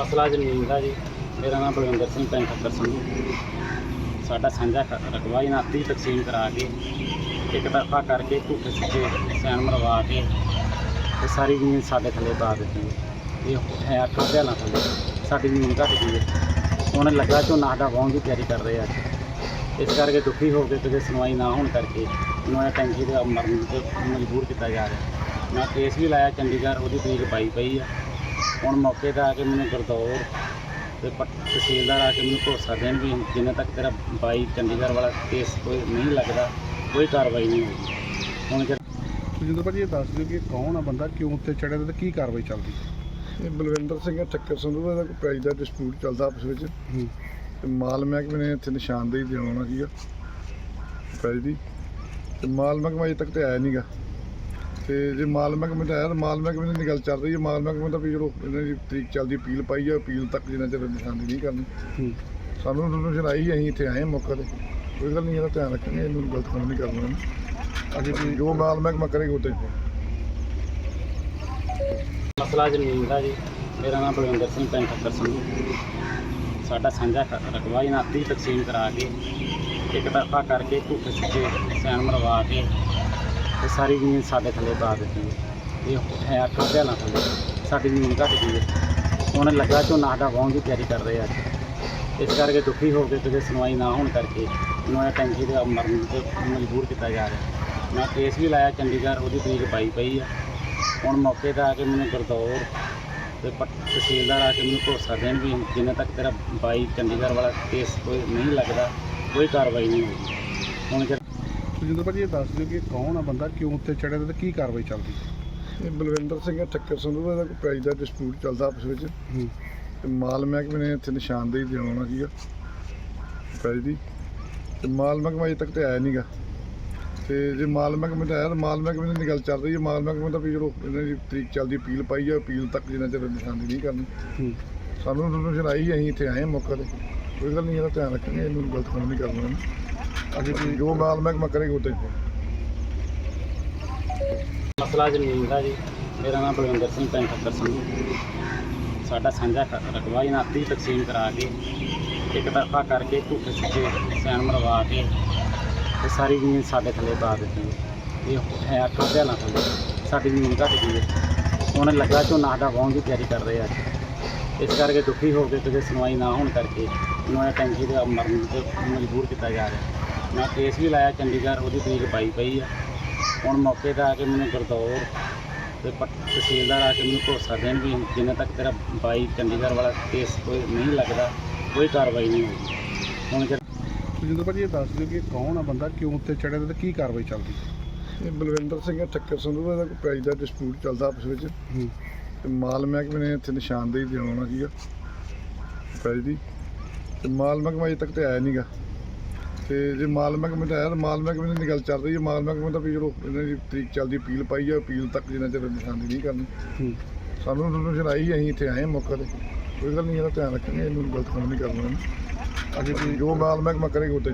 ਮਸਲਾ ਜ਼ਮੀਨ ਦਾ ਜੀ। ਮੇਰਾ ਨਾਮ ਬਲਵਿੰਦਰ ਸਿੰਘ, ਪਿੰਡ ਠੱਕਰ ਸੰਧੂ। ਸਾਡਾ ਸਾਂਝਾ ਖ- ਰਕਬਾ ਇਹਨਾਂ ਅੱਧੀ ਤਕਸੀਮ ਕਰਾ ਕੇ, ਇੱਕ ਤਰਫਾ ਕਰਕੇ ਝੂਠੇ ਸਿੱਧੇ ਸੈਨ ਮਰਵਾ ਕੇ ਤੇ ਸਾਰੀ ਜ਼ਮੀਨ ਸਾਡੇ ਥੱਲੇ ਪਾ ਦਿੱਤੀ ਹੈ। ਇਹ ਹੈ ਅੱਠ ਹਜ਼ਾਰਾਂ ਥੱਲੇ। ਸਾਡੀ ਜ਼ਮੀਨ ਘੱਟ ਗਈ ਹੈ। ਹੁਣ ਲੱਗਾ ਝੋਨਾ ਸਾਡਾ ਵਾਹੁਣ ਦੀ ਤਿਆਰੀ ਕਰ ਰਹੇ ਆ। ਇਸ ਕਰਕੇ ਦੁਖੀ ਹੋ ਕੇ ਕਿਤੇ ਸੁਣਵਾਈ ਨਾ ਹੋਣ ਕਰਕੇ ਇਹਨਾਂ ਨੇ ਟੈਂਕੀ ਦੇ ਮਰਨ ਤੇ ਮਜਬੂਰ ਕੀਤਾ ਜਾ ਰਿਹਾ। ਮੈਂ ਕੇਸ ਵੀ ਲਾਇਆ, ਚੰਡੀਗੜ੍ਹ ਉਹਦੀ ਤਰੀਕ ਪਾਈ ਪਈ ਆ। ਹੁਣ ਮੌਕੇ ਤੇ ਆ ਕੇ ਮੈਨੂੰ ਗਰਦੌਰ ਤੇ ਪਟ- ਤਹਿਸੀਲਦਾਰ ਆ ਕੇ ਮੈਨੂੰ ਭਰੋਸਾ ਦੇਣ ਵੀ ਜਿੰਨੇ ਤੱਕ ਤੇਰਾ ਬਾਈ ਚੰਡੀਗੜ੍ਹ ਵਾਲਾ ਕੇਸ ਕੋਈ ਨਹੀਂ ਲੱਗਦਾ ਕੋਈ ਕਾਰਵਾਈ ਨਹੀਂ ਹੋਊਗੀ। ਹੁਣ ਜੇ ਸੁਜਿੰਦਰ ਭਾਜੀ ਇਹ ਦੱਸ ਦਿਓ ਕਿ ਕੌਣ ਆ ਬੰਦਾ ਕਿਉਂ ਉੱਤੇ ਚੜਿਆ ਤੇ ਕੀ ਕਾਰਵਾਈ ਚੱਲਦੀ? ਇਹ ਬਲਵਿੰਦਰ ਸਿੰਘ ਹੈ ਠੱਕਰ ਸੰਧੂ ਦਾ ਕੋਈ ਪ੍ਰਾਈਜ਼ ਦਾ ਡਿਸਪਿਊਟ ਚੱਲਦਾ ਆਪਸ ਵਿੱਚ। ਹੂੰ। ਤੇ ਮਾਲ ਮਹਿਕਮੇ ਨੇ ਇੱਥੇ ਨਿਸ਼ਾਨਦੇਹੀ ਦੇਣਾ ਸੀਗਾ ਪ੍ਰਾਈਜ਼ ਦੀ। ਤੇ ਮਾਲ ਮਹਿਕਮਾ ਅਜੇ ਤੱਕ ਤੇ ਆਇਆ ਨਹੀਂਗਾ ਤੇ ਜੇ ਮਾਲ ਮਹਿਕਮੇ ਤੇ ਆਇਆ ਤਾਂ ਮਾਲ ਮਹਿਕਮੇ ਦੀ ਗੱਲ ਚੱਲ ਰਹੀ ਹੈ। ਮਾਲ ਮਹਿਕਮੇ ਦਾ ਵੀ ਜਦੋਂ ਇਹਨਾਂ ਦੀ ਤਰੀਕ ਚੱਲਦੀ ਅਪੀਲ ਪਾਈ ਹੈ ਅਪੀਲ ਤੱਕ ਜਿੰਨਾ ਚਿਰ ਨਿਸ਼ਾਨਦੇਹੀ ਨਹੀਂ ਕਰਨੀ। ਸਾਨੂੰ ਨੋਟੀਫਿਕੇਸ਼ਨ ਆਈ ਅਸੀਂ ਇੱਥੇ ਆਏ ਮੌਕੇ ਤੇ। ਕੋਈ ਗੱਲ ਨਹੀਂ ਇਹਦਾ ਧਿਆਨ ਰੱਖਾਂਗੇ ਇਹਨੂੰ ਗਲਤ ਕੰਮ ਨਹੀਂ ਕਰਨਾ ਅਜੇ ਵੀ ਜੋ ਮਾਲ ਮਹਿਕਮਾ ਕਰੇਗਾ ਉਹ ਤੇ ਮਸਲਾ ਜ਼ਮੀਨ ਦਾ ਜੀ। ਮੇਰਾ ਨਾਮ ਬਲਵਿੰਦਰ ਸਿੰਘ ਪਿੰਡ ਸੰਧੂ। ਸਾਡਾ ਸਾਂਝਾ ਰਕਬਾ ਇਹਨਾਂ ਅੱਧੀ ਤਕਸੀਮ ਕਰਾ ਕੇ ਇੱਕ ਤਰਫਾ ਕਰਕੇ ਝੂਠੇ ਸਿੱਧੇ ਸੈਨ ਮਰਵਾ ਕੇ ਤੇ ਸਾਰੀ ਜ਼ਮੀਨ ਸਾਡੇ ਥੱਲੇ ਪਾ ਦਿੱਤੀ ਇਹ ਹੈ ਅੱਠ ਹਜ਼ਾਰਾਂ ਥੱਲੇ। ਸਾਡੀ ਜ਼ਮੀਨ ਘੱਟ ਗਈ ਹੈ। ਹੁਣ ਲੱਗਾ ਝੋਨਾ ਸਾਡਾ ਵਾਹੁਣ ਦੀ ਤਿਆਰੀ ਕਰ ਰਹੇ ਆ ਇਸ ਕਰਕੇ ਦੁਖੀ ਹੋ ਕੇ ਕਿਤੇ ਸੁਣਵਾਈ ਨਾ ਹੋਣ ਕਰਕੇ ਇਹਨਾਂ ਨੇ ਟੈਂਕੀ ਦੇ ਮਰਨ ਤੇ ਮਜਬੂਰ ਕੀਤਾ ਜਾ ਰਿਹਾ। ਮੈਂ ਕੇਸ ਵੀ ਲਾਇਆ, ਚੰਡੀਗੜ੍ਹ ਉਹਦੀ ਤਰੀਕ ਪਾਈ ਪਈ ਆ। ਹੁਣ ਮੌਕੇ ਤੇ ਆ ਕੇ ਮੈਨੂੰ ਗਰਦੌਰ ਤੇ ਪਟ- ਤਹਿਸੀਲਦਾਰ ਆ ਕੇ ਮੈਨੂੰ ਭਰੋਸਾ ਦੇਣ ਵੀ ਜਿੰਨੇ ਤੱਕ ਤੇਰਾ ਬਾਈ ਚੰਡੀਗੜ੍ਹ ਵਾਲਾ ਕੇਸ ਕੋਈ ਨਹੀਂ ਲੱਗਦਾ, ਕੋਈ ਕਾਰਵਾਈ ਨਹੀਂ ਹੋਈ। ਹੁਣ ਜੇ ਸੁਜਿੰਦਰ ਭਾਜੀ ਇਹ ਦੱਸ ਦਿਓ ਕਿ ਕੌਣ ਆ ਬੰਦਾ ਕਿਉਂ ਉੱਤੇ ਚੜਿਆ ਤੇ ਕੀ ਕਾਰਵਾਈ ਚੱਲਦੀ? ਇਹ ਬਲਵਿੰਦਰ ਸਿੰਘ ਠੱਕਰ ਸੰਧੂ ਦਾ ਕੋਈ ਪ੍ਰਾਈਜ਼ ਦਾ ਡਿਸਪਿਊਟ ਚੱਲਦਾ ਆਪਸ ਵਿੱਚ। ਤੇ ਮਾਲ ਮਹਿਕਮੇ ਨੇ ਇੱਥੇ ਨਿਸ਼ਾਨਦੇਹੀ ਦੇਣਾ ਸੀਗਾ ਪ੍ਰਾਈਜ਼ ਦੀ। ਤੇ ਮਾਲ ਮਹਿਕਮਾ ਅਜੇ ਤੱਕ ਤੇ ਆਇਆ ਨਹੀਂਗਾ ਤੇ ਜੇ ਮਾਲ ਮਹਿਕਮੇ ਤੇ ਆਇਆ ਤਾਂ ਮਾਲ ਮਹਿਕਮੇ ਦੀ ਗੱਲ ਚੱਲ ਰਹੀ ਹੈ ਮਾਲ ਮਹਿਕਮੇ ਦਾ ਵੀ ਜਦੋਂ ਇਹਨਾਂ ਦੀ ਤਰੀਕ ਚੱਲਦੀ ਅਪੀਲ ਪਾਈ ਹੈ ਅਪੀਲ ਤੱਕ ਜਿੰਨਾ ਚਿਰ ਨਿਸ਼ਾਨਦੇਹੀ ਨਹੀਂ ਕਰਨੀ। ਸਾਨੂੰ ਨੋਟੀਫਿਕੇਸ਼ਨ ਆਈ ਅਸੀਂ ਇੱਥੇ ਆਏ ਮੌਕੇ ਤੇ। ਕੋਈ ਗੱਲ ਨਹੀਂ ਇਹਦਾ ਧਿਆਨ ਰੱਖਾਂਗੇ ਇਹਨੂੰ ਗਲਤ ਕੰਮ ਨਹੀਂ ਕਰਨਾ ਅਜੇ ਜੋ ਮਾਲ ਮਹਿਕਮਾ ਕਰੇਗਾ ਉਹ ਤੇ ਮਸਲਾ ਜ਼ਮੀਨ ਦਾ ਜੀ। ਮੇਰਾ ਨਾਮ ਬਲਵਿੰਦਰ ਸਿੰਘ, ਪਿੰਡ ਖੱਤਰ ਸਿੰਘ। ਸਾਡਾ ਸਾਂਝਾ ਖ- ਰਕਬਾ ਇਹਨਾਂ ਅੱਧੀ ਤਕਸੀਮ ਕਰਾ ਕੇ, ਇੱਕ ਤਰਫਾ ਕਰਕੇ ਝੂਠੇ ਸਿੱਧੇ ਸੈਨ ਮਰਵਾ ਕੇ, ਤੇ ਸਾਰੀ ਜ਼ਮੀਨ ਸਾਡੇ ਥੱਲੇ ਪਾ ਦਿੱਤੀ ਇਹ ਹੈ ਅੱਠ ਨਾ ਥੱਲੇ ਸਾਡੀ ਜ਼ਮੀਨ ਘੱਟ ਗਈ ਹੈ। ਹੁਣ ਲੱਗਾ ਝੋਨਾ ਸਾਡਾ ਵਾਹੁਣ ਦੀ ਤਿਆਰੀ ਕਰ ਰਹੇ ਆ। ਇਸ ਕਰਕੇ ਦੁਖੀ ਹੋ ਕੇ ਕਿਤੇ ਸੁਣਵਾਈ ਨਾ ਹੋਣ ਕਰਕੇ ਇਹਨਾਂ ਟੈਂਕੀ ਦੇ ਮਰਨ ਤੇ ਮਜਬੂਰ ਕੀਤਾ ਜਾ ਰਿਹਾ। ਮੈਂ ਕੇਸ ਵੀ ਲਾਇਆ ਚੰਡੀਗੜ੍ਹ ਉਹਦੀ ਤਰੀਕ ਪਾਈ ਪਈ ਆ। ਹੁਣ ਮੌਕੇ ਤੇ ਆ ਕੇ ਮੈਨੂੰ ਗਰਦੌਰ ਤੇ ਤਹਿਸੀਲਦਾਰ ਆ ਕੇ ਮੈਨੂੰ ਭਰੋਸਾ ਦੇਣ ਵੀ ਜਿੰਨੇ ਤੱਕ ਤੇਰਾ ਬਾਈ ਚੰਡੀਗੜ੍ਹ ਵਾਲਾ ਕੇਸ ਕੋਈ ਨਹੀਂ ਲੱਗਦਾ ਕੋਈ ਕਾਰਵਾਈ ਨਹੀਂ ਹੋਊਗੀ। ਹੁਣ ਜੇ ਸੁਜਿੰਦਰ ਭਾਜੀ ਇਹ ਦੱਸ ਦਿਓ ਕਿ ਕੌਣ ਆ ਬੰਦਾ ਕਿਉਂ ਉੱਤੇ ਚੜਿਆ ਤੇ ਕੀ ਕਾਰਵਾਈ ਚੱਲਦੀ? ਇਹ ਬਲਵਿੰਦਰ ਸਿੰਘ ਹੈ ਠੱਕਰ ਸੰਧੂ ਦਾ ਕੋਈ ਪ੍ਰਾਈਜ਼ ਦਾ ਡਿਸਪਿਊਟ ਚੱਲਦਾ ਆਪਸ ਵਿੱਚ। ਤੇ ਮਾਲ ਮਹਿਕਮੇ ਨੇ ਇੱਥੇ ਨਿਸ਼ਾਨਦੇਹੀ ਦੇਣਾ ਸੀਗਾ ਪ੍ਰਾਈਜ਼ ਦੀ। ਤੇ ਮਾਲ ਮਹਿਕਮਾ ਅਜੇ ਤੱਕ ਤੇ ਆਇਆ ਨਹੀਂਗਾ ਤੇ ਜੇ ਮਾਲ ਮਹਿਕਮੇ ਤੇ ਆਇਆ ਤਾਂ ਮਾਲ ਮਹਿਕਮੇ ਦੀ ਗੱਲ ਚੱਲ ਰਹੀ ਹੈ। ਮਾਲ ਮਹਿਕਮੇ ਦਾ ਵੀ ਜਦੋਂ ਇਹਨਾਂ ਦੀ ਤਰੀਕ ਚੱਲਦੀ ਅਪੀਲ ਪਾਈ ਹੈ। ਅਪੀਲ ਤੱਕ ਜਿੰਨਾ ਚਿਰ ਨਿਸ਼ਾਨਦੇਹੀ ਨਹੀਂ ਕਰਨੀ। ਹੂੰ। ਸਾਨੂੰ ਨੋਟੀਫਿਕੇਸ਼ਨ ਆਈ ਅਸੀਂ ਇੱਥੇ ਆਏ ਹਾਂ ਮੌਕੇ ਤੇ। ਕੋਈ ਗੱਲ ਨਹੀਂ ਇਹਦਾ ਧਿਆਨ ਰੱਖਾਂਗੇ ਇਹਨੂੰ ਗਲਤ ਕੰਮ ਨਹੀਂ ਕਰਨਾ ਅਜੇ ਵੀ ਜੋ। ਮਾਲ ਮਹਿਕਮਾ ਕਰੇਗਾ ਉਹ ਤੇ